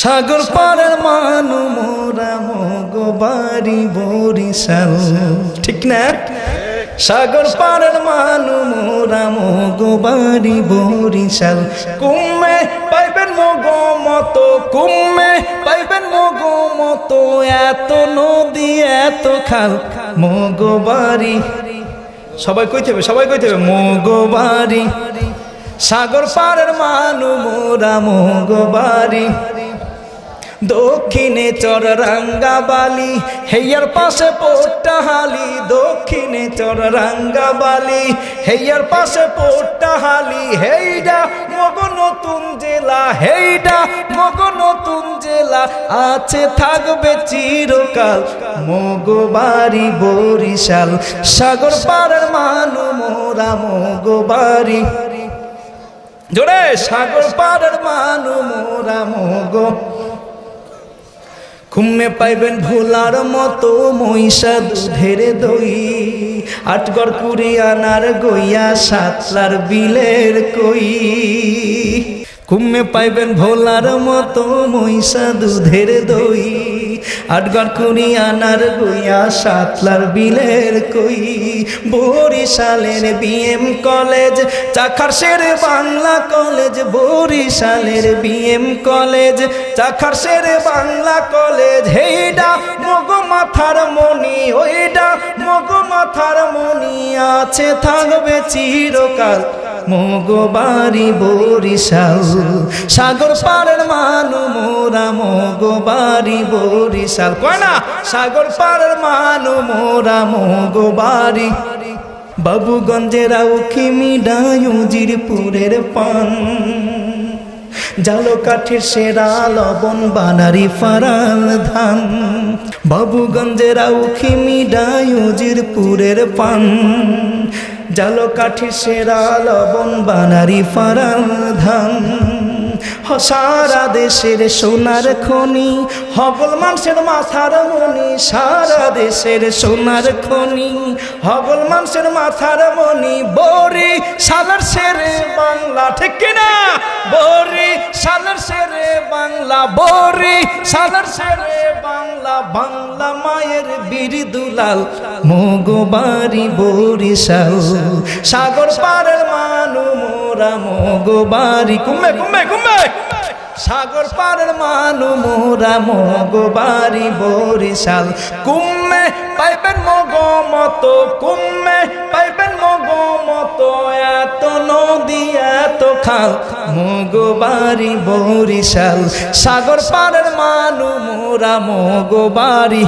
সাগর পাড়ের মানু মোরা মগো বাড়ি বরিশাল। ঠিক না? সাগর পাড়ের মানু মোরা মগো বাড়ি বরিশাল। কুমে পাইবেন মগো মতো, কুমে পাইবেন মগো মতো, এত নদী, এত খাল। মগো বাড়ি। সবাই কইতে হবে, সবাই কইতে হবে, মগো বাড়ি। সাগর পাড়ের মানু মোরা মগো বাড়ি। দক্ষিণে চর রাঙ্গাবালি হেয়ার পাশে পোট্টাহালি, দক্ষিণে চর রাঙ্গাবালি হেয়ার পাশে পোট্টাহালি, হেইডা মগ নতুন জেলা, হেইডা মগ নতুন জেলা, আছে থাকবে চিরকাল মগবাড়ি বরিশাল, সাগর পাড়ের মানু মোরা মগবাড়ি। জোরে, সাগর পাড়ের মানু মোরা মগ কুম্মে পাইবেন ভোলার মতো মহিষা দুধের দই। আটগর কুরিয়ানার গইয়া সাতলার বিলের কই। ঘুমে পাইবেন ভোলার মতো মহিষা দুধের দই। আটগর কুড়িয়ানার গইয়া সাতলার বিলের কই? বরিশালের BM college, Chakhar Sher Bangla college, বরিশালের BM college, Chakhar Sher Bangla college. হেইডা, মগ মাথার মনি ওইডা, মগ মাথার মনি আছে, থাকবে চিরকাল। মগবাড়ি বরিশাল। সাগর পাড়ের মানু মোরা মগবাড়ি বরিশাল। কয় না? সাগর পাড়ের মানু মোরা মগবাড়ি। বাবুগঞ্জের আউখিমি ডায়ুজিরপুরের পান। জালো কাঠের সেরা লবণ বানারি ফারাল ধান। বাবুগঞ্জের আউখিমি ডায়ুজিরপুরের পান। জালো কাঠি সেরা লবণ বানারি ফারাল ধান। সারা দেশের সোনার খনি হগল মানুষের মাথার মনি, সারা দেশের সোনার খনি। হগল মানুষের মাথার মনি বরি সালার সেরে বাংলা বরি সালার সেরে বাংলা বাংলা মায়ের বীর দুলাল মগবাড়ি বরিশাল। সাগর পাড়ের মানু মোরা মগবাড়ি কুম্বে কুম্বে কুম্বে। সাগর পাড়ের মানু মোরা মগবাড়ি বরিশাল। কুম্মে পাইবেন মগ মতো কুম্মে পাইবেন মগ মতো। এত খাল মগবাড়ি বরিশাল। সাগর পাড়ের মানু মোরা মগবাড়ি